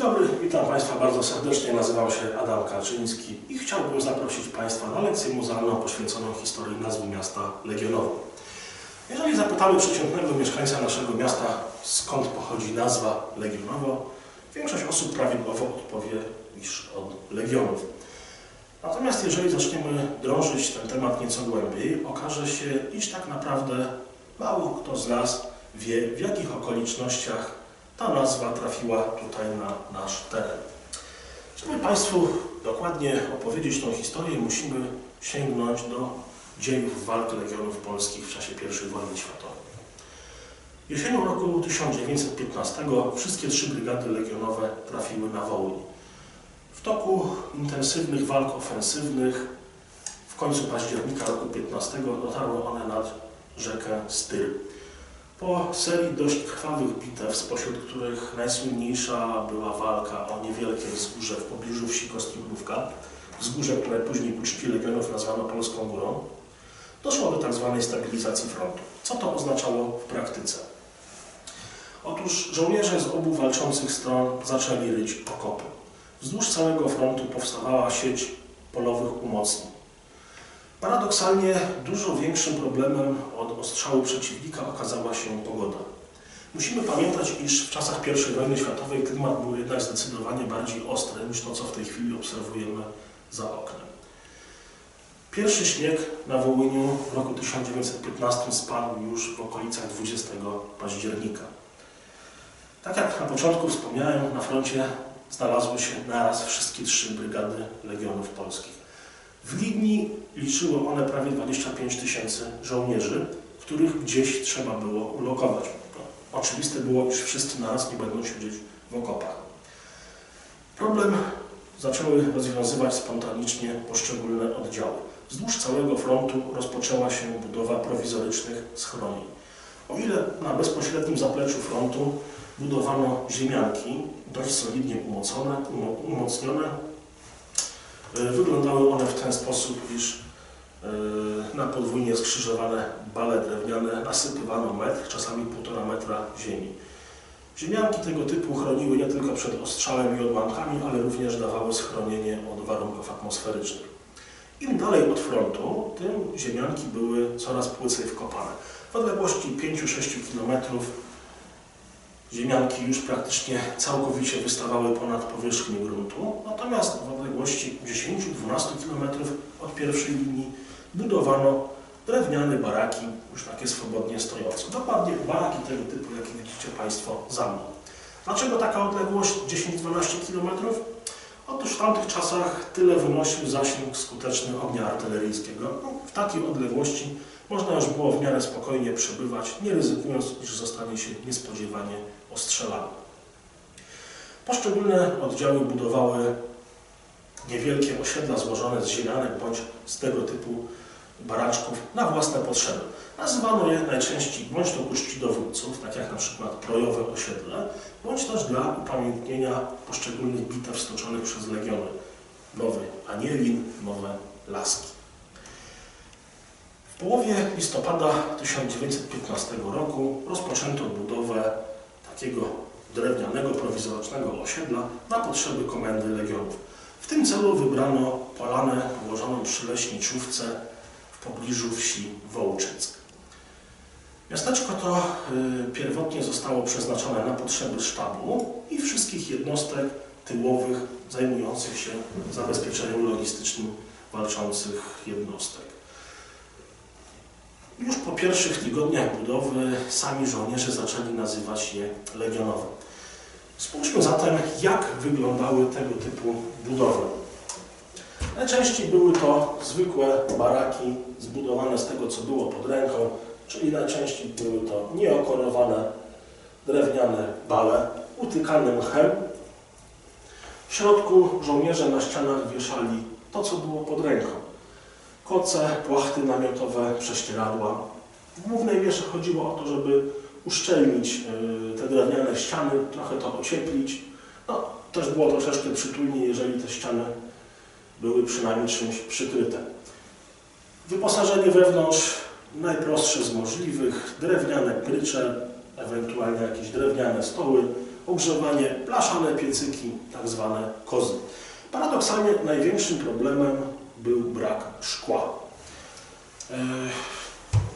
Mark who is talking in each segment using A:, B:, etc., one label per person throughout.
A: dobry, witam Państwa bardzo serdecznie. Nazywam się Adam Kaczyński i chciałbym zaprosić Państwa na lekcję muzealną poświęconą historii nazwy miasta Legionowo. Jeżeli zapytamy przeciętnego mieszkańca naszego miasta, skąd pochodzi nazwa Legionowo, większość osób prawidłowo odpowie, iż od Legionów. Natomiast jeżeli zaczniemy drążyć ten temat nieco głębiej, okaże się, iż tak naprawdę mało kto z nas wie, w jakich okolicznościach ta nazwa trafiła tutaj na nasz teren. Żeby Państwu dokładnie opowiedzieć tą historię, musimy sięgnąć do dziejów walk Legionów Polskich w czasie I wojny światowej. Jesienią roku 1915 wszystkie trzy brygady legionowe trafiły na Wołyń. W toku intensywnych walk ofensywnych w końcu października roku 15 dotarły one nad rzekę Styr. Po serii dość krwawych bitew, spośród których najsłynniejsza była walka o niewielkie wzgórze w pobliżu wsi Kostiułówka, wzgórze, które później ku czci Legionów nazwano Polską Górą, doszło do tzw. stabilizacji frontu. Co to oznaczało w praktyce? Otóż żołnierze z obu walczących stron zaczęli ryć okopy. Wzdłuż całego frontu powstawała sieć polowych umocnień. Paradoksalnie dużo większym problemem od ostrzału przeciwnika okazała się pogoda. Musimy pamiętać, iż w czasach I wojny światowej klimat był jednak zdecydowanie bardziej ostry niż to, co w tej chwili obserwujemy za oknem. Pierwszy śnieg na Wołyniu w roku 1915 spadł już w okolicach 20 października. Tak jak na początku wspomniałem, na froncie znalazły się naraz wszystkie trzy brygady Legionów Polskich. W Ligni liczyły one prawie 25 tysięcy żołnierzy, których gdzieś trzeba było ulokować. Oczywiste było, iż wszyscy naraz nie będą siedzieć w okopach. Problem zaczęły rozwiązywać spontanicznie poszczególne oddziały. Wzdłuż całego frontu rozpoczęła się budowa prowizorycznych schronień. O ile na bezpośrednim zapleczu frontu budowano ziemianki, dość solidnie umocone, umocnione, Wyglądały one w ten sposób, iż na podwójnie skrzyżowane bale drewniane nasypywano metr, czasami półtora metra ziemi. Ziemianki tego typu chroniły nie tylko przed ostrzałem i odłamkami, ale również dawały schronienie od warunków atmosferycznych. Im dalej od frontu, tym ziemianki były coraz płycej wkopane. W odległości 5-6 km ziemianki już praktycznie całkowicie wystawały ponad powierzchnię gruntu, natomiast w odległości 10-12 km od pierwszej linii budowano drewniane baraki, już takie swobodnie stojące. Dokładnie baraki tego typu, jakie widzicie Państwo za mną. Dlaczego taka odległość 10-12 km? Otóż w tamtych czasach tyle wynosił zasięg skuteczny ognia artyleryjskiego. No, w takiej odległości można już było w miarę spokojnie przebywać, nie ryzykując, iż zostanie się niespodziewanie ostrzelany. Poszczególne oddziały budowały niewielkie osiedla złożone z ziemianek bądź z tego typu baraczków na własne potrzeby. Nazywano je najczęściej bądź to ku czci dowódców, tak jak na przykład projowe osiedle, bądź też dla upamiętnienia poszczególnych bitew stoczonych przez legiony. Nowy Anielin, nowe Laski. W połowie listopada 1915 roku rozpoczęto budowę takiego drewnianego, prowizorycznego osiedla na potrzeby komendy legionów. W tym celu wybrano polanę położoną przy leśniczówce w pobliżu wsi Wołczyck. Miasteczko to y, pierwotnie zostało przeznaczone na potrzeby sztabu i wszystkich jednostek tyłowych zajmujących się zabezpieczeniem logistycznym walczących jednostek. Już po pierwszych tygodniach budowy sami żołnierze zaczęli nazywać je legionowe. Spójrzmy zatem, jak wyglądały tego typu budowy. Najczęściej były to zwykłe baraki zbudowane z tego, co było pod ręką, czyli najczęściej były to nieokorowane drewniane bale, utykane mchem. W środku żołnierze na ścianach wieszali to, co było pod ręką koce, płachty namiotowe, prześcieradła. W głównej mierze chodziło o to, żeby uszczelnić e, te drewniane ściany, trochę to ocieplić. No, też było troszeczkę przytulnie, jeżeli te ściany były przynajmniej czymś przykryte. Wyposażenie wewnątrz najprostsze z możliwych, drewniane prycze, ewentualnie jakieś drewniane stoły, ogrzewanie, blaszane piecyki, tak zwane kozy. Paradoksalnie największym problemem był brak szkła. E,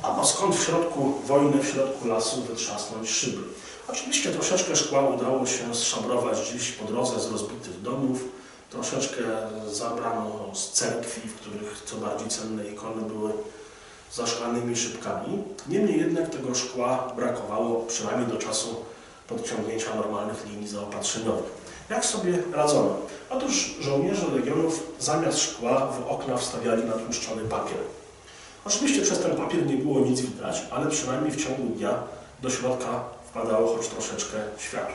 A: a no skąd w środku wojny, w środku lasu wytrzasnąć szyby? Oczywiście troszeczkę szkła udało się zszabrować gdzieś po drodze z rozbitych domów, troszeczkę zabrano z cerkwi, w których co bardziej cenne ikony były zaszklanymi szybkami. Niemniej jednak tego szkła brakowało przynajmniej do czasu podciągnięcia normalnych linii zaopatrzeniowych. Jak sobie radzono? Otóż żołnierze legionów zamiast szkła w okna wstawiali natłuszczony papier. Oczywiście przez ten papier nie było nic widać, ale przynajmniej w ciągu dnia do środka wpadało choć troszeczkę światła.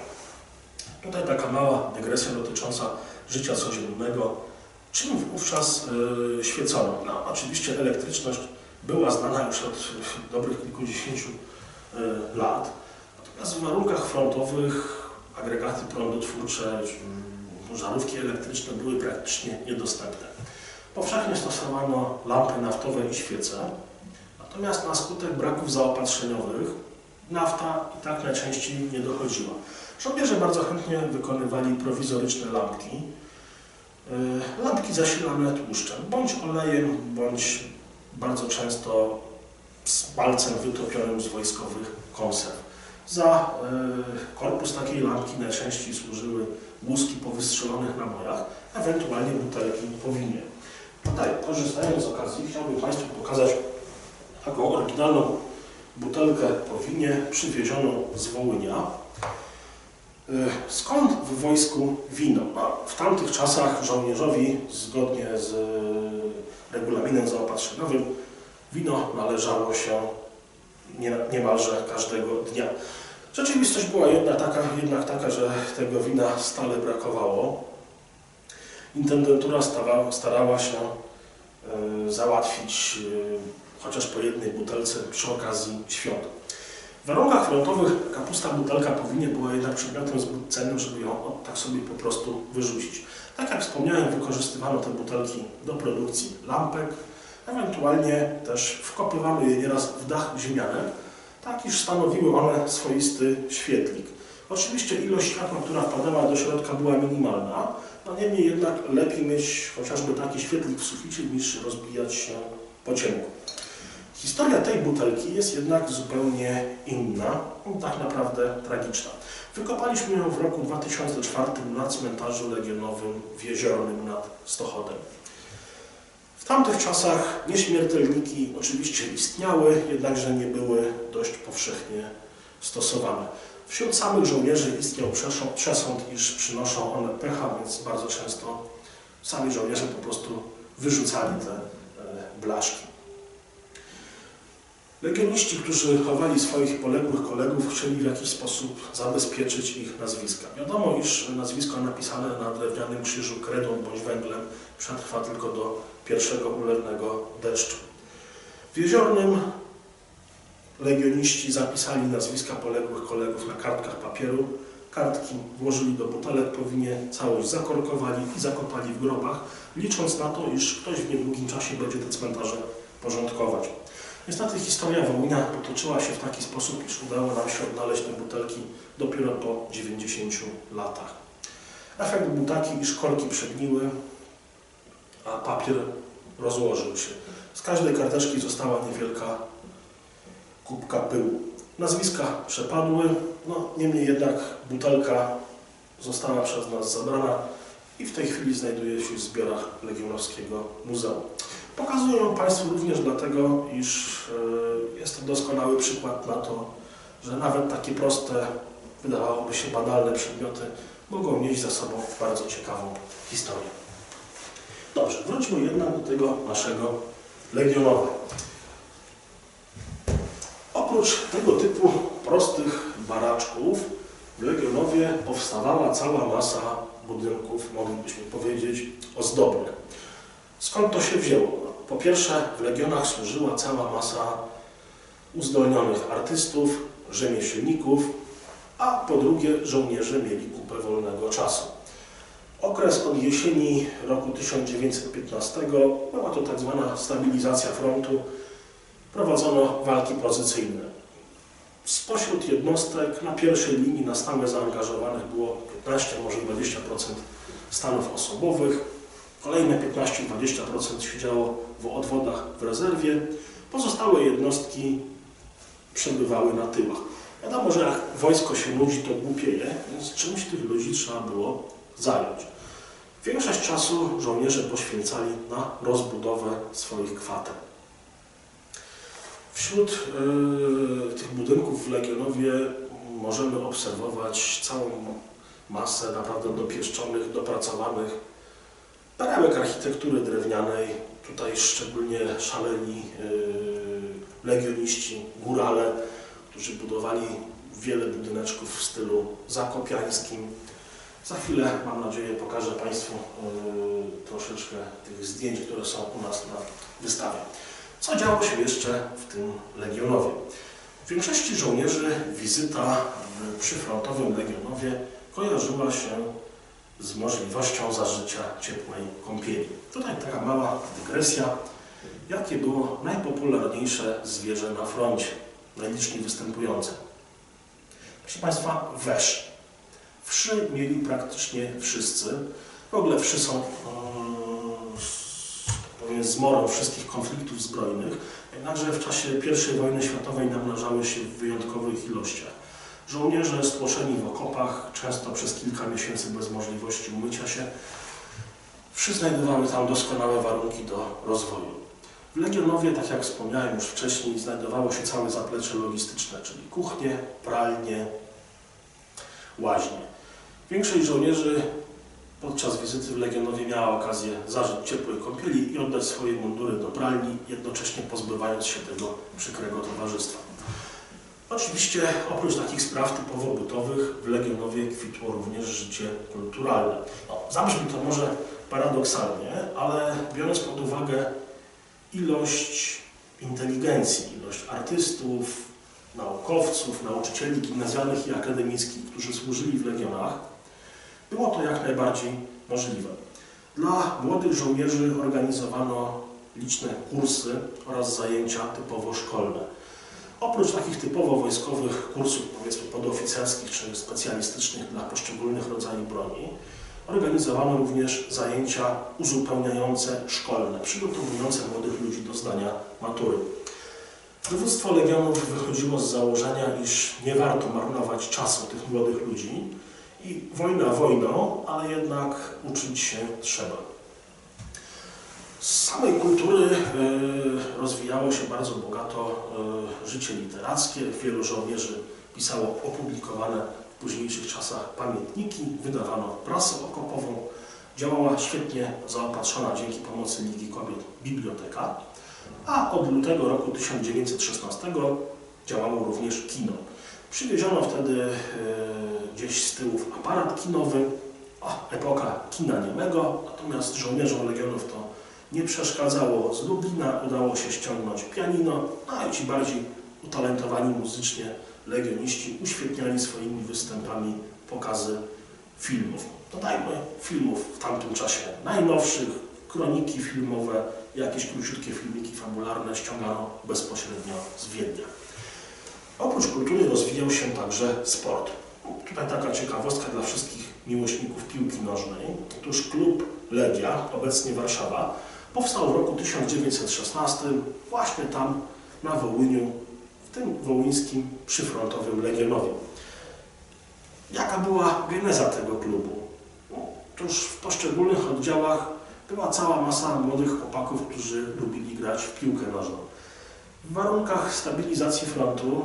A: Tutaj taka mała dygresja dotycząca życia codziennego. Czym wówczas yy, świecono? No, oczywiście elektryczność była znana już od dobrych kilkudziesięciu yy, lat. Natomiast w warunkach frontowych agregaty prądotwórcze, żarówki elektryczne były praktycznie niedostępne. Powszechnie stosowano lampy naftowe i świece, natomiast na skutek braków zaopatrzeniowych nafta i tak najczęściej nie dochodziła. Żołnierze bardzo chętnie wykonywali prowizoryczne lampki, e, lampki zasilane tłuszczem, bądź olejem, bądź bardzo często z palcem wytopionym z wojskowych konserw. Za e, korpus takiej lampki najczęściej służyły łuski po wystrzelonych nabojach, ewentualnie butelki po winie. Tutaj, korzystając z okazji, chciałbym Państwu pokazać taką oryginalną butelkę po winie przywiezioną z Wołynia. E, skąd w wojsku wino? No, w tamtych czasach żołnierzowi, zgodnie z regulaminem zaopatrzeniowym, wino należało się niemalże każdego dnia. Rzeczywistość była jedna taka, jednak taka, że tego wina stale brakowało. Intendentura stara, starała się y, załatwić y, chociaż po jednej butelce przy okazji świąt. W warunkach frontowych kapusta butelka po winie była jednak przedmiotem zbyt cennym, żeby ją o, tak sobie po prostu wyrzucić. Tak jak wspomniałem, wykorzystywano te butelki do produkcji lampek, ewentualnie też wkopywano je nieraz w dach ziemianek, tak iż stanowiły one swoisty świetlik. Oczywiście ilość światła, która wpadała do środka była minimalna, no niemniej jednak lepiej mieć chociażby taki świetlik w suficie niż rozbijać się po ciemku. Historia tej butelki jest jednak zupełnie inna, tak naprawdę tragiczna. Wykopaliśmy ją w roku 2004 na cmentarzu legionowym w Jeziornym nad Stochodem. Tamtych czasach nieśmiertelniki oczywiście istniały, jednakże nie były dość powszechnie stosowane. Wśród samych żołnierzy istniał przesąd, iż przynoszą one pecha, więc bardzo często sami żołnierze po prostu wyrzucali te e, blaszki. Legioniści, którzy chowali swoich poległych kolegów, chcieli w jakiś sposób zabezpieczyć ich nazwiska. Wiadomo, iż nazwisko napisane na drewnianym krzyżu kredą bądź węglem przetrwa tylko do pierwszego ulewnego deszczu. W Jeziornym legioniści zapisali nazwiska poległych kolegów na kartkach papieru, kartki włożyli do butelek po winie, całość zakorkowali i zakopali w grobach, licząc na to, iż ktoś w niedługim czasie będzie te cmentarze porządkować. Niestety historia Wołynia potoczyła się w taki sposób, iż udało nam się odnaleźć te butelki dopiero po 90 latach. Efekt był taki, iż korki przegniły, a papier rozłożył się. Z każdej karteczki została niewielka kubka pyłu. Nazwiska przepadły, no niemniej jednak butelka została przez nas zabrana i w tej chwili znajduje się w zbiorach Legionowskiego Muzeum. Pokazuję ją Państwu również dlatego, iż e, jest to doskonały przykład na to, że nawet takie proste, wydawałoby się banalne przedmioty mogą nieść za sobą bardzo ciekawą historię. Dobrze, wróćmy jednak do tego naszego legionowa. Oprócz tego typu prostych baraczków w Legionowie powstawała cała masa budynków, moglibyśmy powiedzieć, ozdobnych. Skąd to się wzięło? Po pierwsze, w legionach służyła cała masa uzdolnionych artystów, rzemieślników, a po drugie, żołnierze mieli kupę wolnego czasu. Okres od jesieni roku 1915 była to tak zwana stabilizacja frontu. Prowadzono walki pozycyjne. Spośród jednostek na pierwszej linii na stałe zaangażowanych było 15, może 20% stanów osobowych. Kolejne 15-20% siedziało w odwodach w rezerwie. Pozostałe jednostki przebywały na tyłach. Wiadomo, że jak wojsko się nudzi, to głupieje, więc czymś tych ludzi trzeba było zająć. Większość czasu żołnierze poświęcali na rozbudowę swoich kwater. Wśród y, tych budynków w Legionowie możemy obserwować całą masę naprawdę dopieszczonych, dopracowanych perełek architektury drewnianej. Tutaj szczególnie szaleni y, legioniści, górale, którzy budowali wiele budyneczków w stylu zakopiańskim. Za chwilę, mam nadzieję, pokażę Państwu y, troszeczkę tych zdjęć, które są u nas na wystawie. Co działo się jeszcze w tym Legionowie? W większości żołnierzy wizyta w przyfrontowym Legionowie kojarzyła się z możliwością zażycia ciepłej kąpieli. Tutaj taka mała dygresja. Jakie było najpopularniejsze zwierzę na froncie, najliczniej występujące? Proszę Państwa, wesz. Wszy mieli praktycznie wszyscy. W ogóle wszy są yy, zmorą wszystkich konfliktów zbrojnych, jednakże w czasie I wojny światowej namnażały się w wyjątkowych ilościach. Żołnierze stłoczeni w okopach, często przez kilka miesięcy bez możliwości umycia się, wszy znajdowały tam doskonałe warunki do rozwoju. W Legionowie, tak jak wspomniałem już wcześniej, znajdowało się całe zaplecze logistyczne, czyli kuchnie, pralnie, łaźnie. Większość żołnierzy podczas wizyty w Legionowie miała okazję zażyć ciepłej kąpieli i oddać swoje mundury do pralni, jednocześnie pozbywając się tego przykrego towarzystwa. Oczywiście oprócz takich spraw typowo bytowych w Legionowie kwitło również życie kulturalne. No, zabrzmi to może paradoksalnie, ale biorąc pod uwagę ilość inteligencji, ilość artystów, naukowców, nauczycieli gimnazjalnych i akademickich, którzy służyli w Legionach, było to jak najbardziej możliwe. Dla młodych żołnierzy organizowano liczne kursy oraz zajęcia typowo szkolne. Oprócz takich typowo wojskowych kursów, powiedzmy podoficerskich czy specjalistycznych dla poszczególnych rodzajów broni, organizowano również zajęcia uzupełniające szkolne, przygotowujące młodych ludzi do zdania matury. Dowództwo Legionów wychodziło z założenia, iż nie warto marnować czasu tych młodych ludzi i wojna wojną, ale jednak uczyć się trzeba. Z samej kultury y, rozwijało się bardzo bogato y, życie literackie. Wielu żołnierzy pisało opublikowane w późniejszych czasach pamiętniki, wydawano prasę okopową. Działała świetnie zaopatrzona dzięki pomocy Ligi Kobiet biblioteka, a od lutego roku 1916 działało również kino. Przywieziono wtedy y, gdzieś z tyłów aparat kinowy, o, epoka kina niemego, natomiast żołnierzom Legionów to nie przeszkadzało. Z Lublina udało się ściągnąć pianino, no a ci bardziej utalentowani muzycznie legioniści uświetniali swoimi występami pokazy filmów. Dodajmy filmów w tamtym czasie najnowszych, kroniki filmowe, jakieś króciutkie filmiki fabularne ściągano bezpośrednio z Wiednia. Oprócz kultury rozwijał się także sport. Tutaj taka ciekawostka dla wszystkich miłośników piłki nożnej. Otóż klub Legia, obecnie Warszawa, powstał w roku 1916 właśnie tam na Wołyniu, w tym wołyńskim przyfrontowym Legionowie. Jaka była geneza tego klubu? Otóż w poszczególnych oddziałach była cała masa młodych chłopaków, którzy lubili grać w piłkę nożną. W warunkach stabilizacji frontu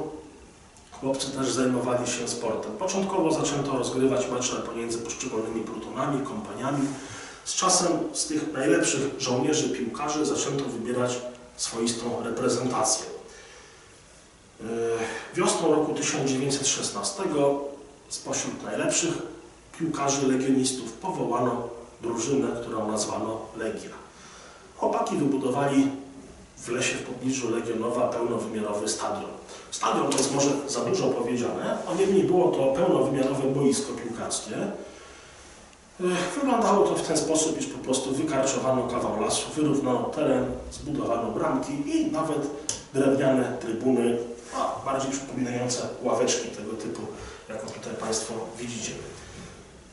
A: chłopcy też zajmowali się sportem. Początkowo zaczęto rozgrywać mecze pomiędzy poszczególnymi plutonami, kompaniami. Z czasem z tych najlepszych żołnierzy piłkarzy zaczęto wybierać swoistą reprezentację. Yy, wiosną roku 1916 spośród najlepszych piłkarzy legionistów powołano drużynę, którą nazwano Legia. Chłopaki wybudowali w lesie w pobliżu Legionowa pełnowymiarowy stadion. Stadion to jest może za dużo powiedziane, a niemniej było to pełnowymiarowe boisko piłkarskie. Wyglądało to w ten sposób, iż po prostu wykarczowano kawał lasu, wyrównano teren, zbudowano bramki i nawet drewniane trybuny bardziej przypominające ławeczki tego typu, jaką tutaj Państwo widzicie.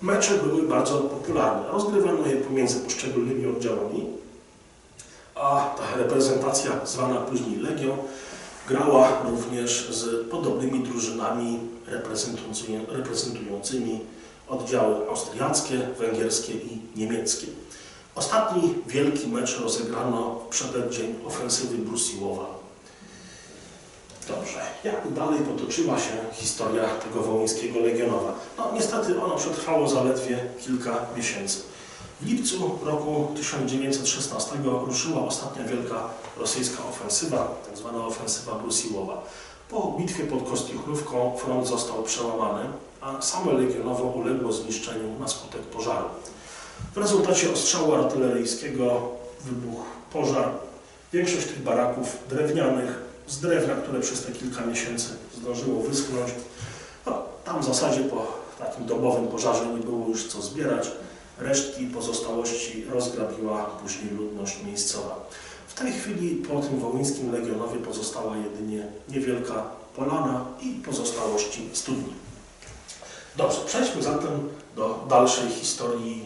A: Mecze były bardzo popularne. Rozgrywano je pomiędzy poszczególnymi oddziałami, a ta reprezentacja, zwana później Legią, grała również z podobnymi drużynami reprezentującymi, reprezentującymi oddziały austriackie, węgierskie i niemieckie. Ostatni wielki mecz rozegrano w przededdzień ofensywy Brusiłowa. Dobrze, jak dalej potoczyła się historia tego wołyńskiego legionowa? No niestety ono przetrwało zaledwie kilka miesięcy. W lipcu roku 1916 ruszyła ostatnia wielka rosyjska ofensywa. Tak ofensywa Brusiłowa. Po bitwie pod Kostiuchnówką front został przełamany, a samo legionowo uległo zniszczeniu na skutek pożaru. W rezultacie ostrzału artyleryjskiego wybuchł pożar. Większość tych baraków drewnianych, z drewna, które przez te kilka miesięcy zdążyło wyschnąć, no, tam w zasadzie po takim dobowym pożarze nie było już co zbierać. Resztki pozostałości rozgrabiła później ludność miejscowa. W tej chwili po tym wołyńskim legionowie pozostała jedynie niewielka polana i pozostałości studni. Dobrze, przejdźmy zatem do dalszej historii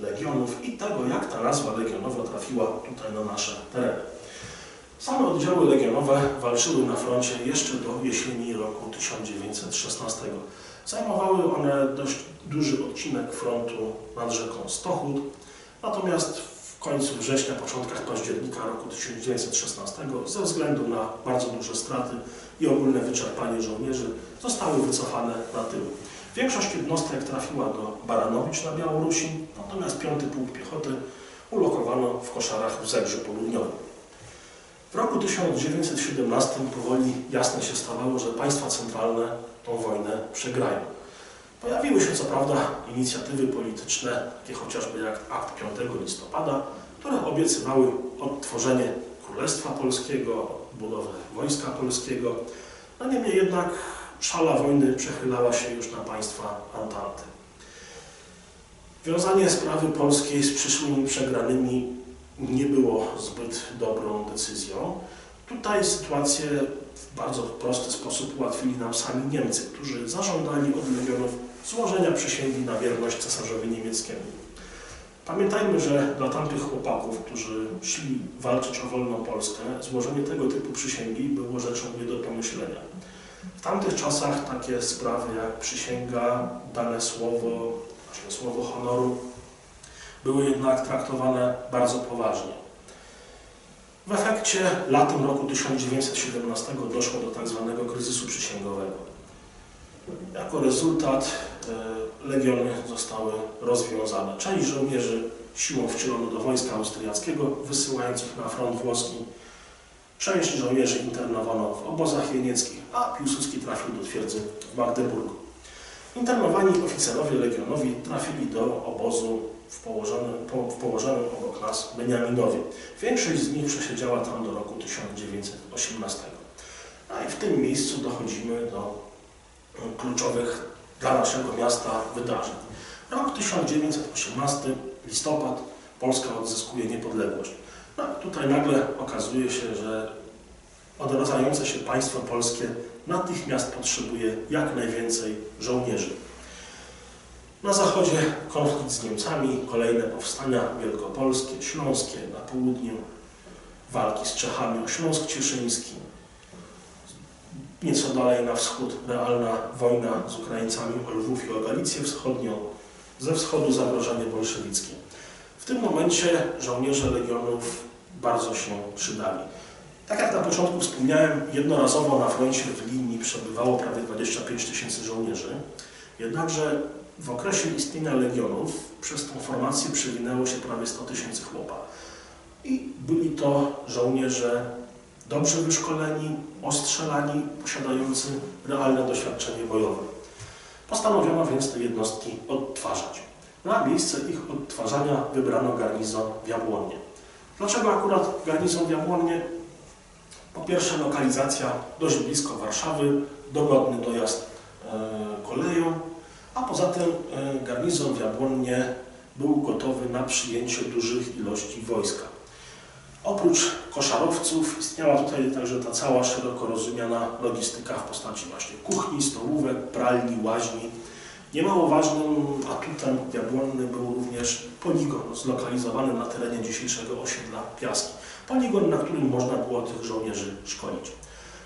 A: legionów i tego, jak ta nazwa legionowa trafiła tutaj na nasze tereny. Same oddziały legionowe walczyły na froncie jeszcze do jesieni roku 1916. Zajmowały one dość duży odcinek frontu nad rzeką Stochód, natomiast w końcu września, początkach października roku 1916 ze względu na bardzo duże straty i ogólne wyczerpanie żołnierzy zostały wycofane na tył. Większość jednostek trafiła do Baranowicz na Białorusi, natomiast 5 Pułk Piechoty ulokowano w koszarach w Zegrzu Południowym. W roku 1917 powoli jasne się stawało, że państwa centralne tą wojnę przegrają. Pojawiły się co prawda inicjatywy polityczne, takie chociażby jak akt 5 listopada, które obiecywały odtworzenie Królestwa Polskiego, budowę Wojska Polskiego. No niemniej jednak szala wojny przechylała się już na państwa Antanty. Wiązanie sprawy polskiej z przyszłymi przegranymi nie było zbyt dobrą decyzją. Tutaj sytuację w bardzo prosty sposób ułatwili nam sami Niemcy, którzy zażądali od legionów złożenia przysięgi na wierność cesarzowi niemieckiemu. Pamiętajmy, że dla tamtych chłopaków, którzy szli walczyć o wolną Polskę, złożenie tego typu przysięgi było rzeczą nie do pomyślenia. W tamtych czasach takie sprawy jak przysięga, dane słowo, słowo honoru, były jednak traktowane bardzo poważnie. W efekcie latem roku 1917 doszło do. Tak kryzysu przysięgowego. Jako rezultat e, legiony zostały rozwiązane. Część żołnierzy siłą wcielono do wojska austriackiego, wysyłając ich na front włoski. Część żołnierzy internowano w obozach jenieckich, a Piłsudski trafił do twierdzy w Magdeburgu. Internowani oficerowie legionowi trafili do obozu w położonym, po, w położonym obok nas Beniaminowie. Większość z nich przesiedziała tam do roku 1918. A i w tym miejscu dochodzimy do mm, kluczowych dla naszego miasta wydarzeń. Rok 1918, listopad, Polska odzyskuje niepodległość. No, tutaj nagle okazuje się, że odradzające się państwo polskie natychmiast potrzebuje jak najwięcej żołnierzy. Na zachodzie konflikt z Niemcami, kolejne powstania wielkopolskie, śląskie na południu, walki z Czechami o Śląsk Cieszyński. Nieco dalej na wschód realna wojna z Ukraińcami o Lwów i o Galicję Wschodnią, ze wschodu zagrożenie bolszewickie. W tym momencie żołnierze legionów bardzo się przydali. Tak jak na początku wspomniałem, jednorazowo na froncie w linii przebywało prawie 25 tysięcy żołnierzy. Jednakże w okresie istnienia legionów przez tą formację przewinęło się prawie 100 tysięcy chłopa. I byli to żołnierze dobrze wyszkoleni, ostrzelani, posiadający realne doświadczenie bojowe. Postanowiono więc te jednostki odtwarzać. Na miejsce ich odtwarzania wybrano garnizon w Jabłonie. Dlaczego akurat garnizon w Jabłonie? Po pierwsze lokalizacja dość blisko Warszawy, dogodny dojazd e, a poza tym e, garnizon w Jabłonnie był gotowy na przyjęcie dużych ilości wojska. Oprócz koszarowców istniała tutaj także ta cała szeroko rozumiana logistyka w postaci właśnie kuchni, stołówek, pralni, łaźni. Niemało ważnym atutem Jabłonny był również poligon zlokalizowany na terenie dzisiejszego osiedla Piaski. Poligon, na którym można było tych żołnierzy szkolić.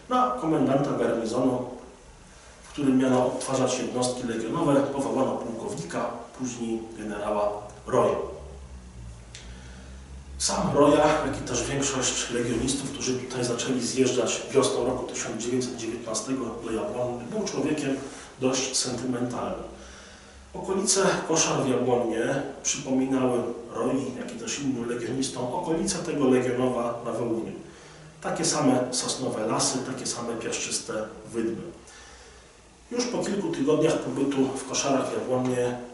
A: Na komendanta garnizonu, którym miano odtwarzać jednostki legionowe, powołano pułkownika, później generała Roja. Sam Roja, jak i też większość legionistów, którzy tutaj zaczęli zjeżdżać wiosną roku 1919 do Jabłonny, był człowiekiem dość sentymentalnym. Okolice Koszar w Jabłonnie przypominały Roi, jak i też innym legionistom, okolice tego Legionowa na Wołyniu. Takie same sosnowe lasy, takie same piaszczyste wydmy. Już po kilku tygodniach pobytu w Koszarach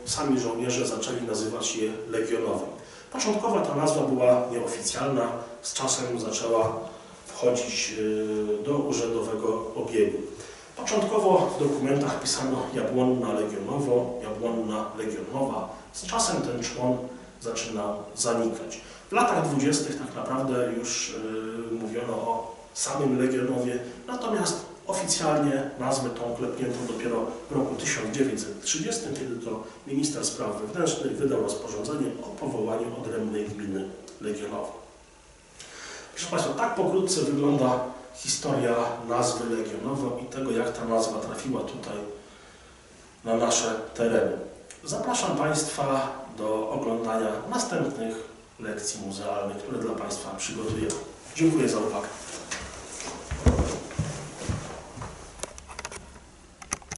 A: w sami żołnierze zaczęli nazywać je Legionowym. Początkowa ta nazwa była nieoficjalna, z czasem zaczęła wchodzić y, do urzędowego obiegu. Początkowo w dokumentach pisano Jabłonna Legionowo, Jabłonna Legionowa. Z czasem ten człon zaczyna zanikać. W latach dwudziestych tak naprawdę już y, mówiono o samym Legionowie, natomiast oficjalnie nazwę tą klepnięto dopiero w roku 1930, kiedy to minister spraw wewnętrznych wydał rozporządzenie o powołaniu odrębnej gminy Legionowa. Proszę Państwa, tak pokrótce wygląda historia nazwy Legionowo i tego, jak ta nazwa trafiła tutaj na nasze tereny. Zapraszam Państwa do oglądania następnych lekcji muzealnych, które dla Państwa przygotujemy. Dziękuję za uwagę.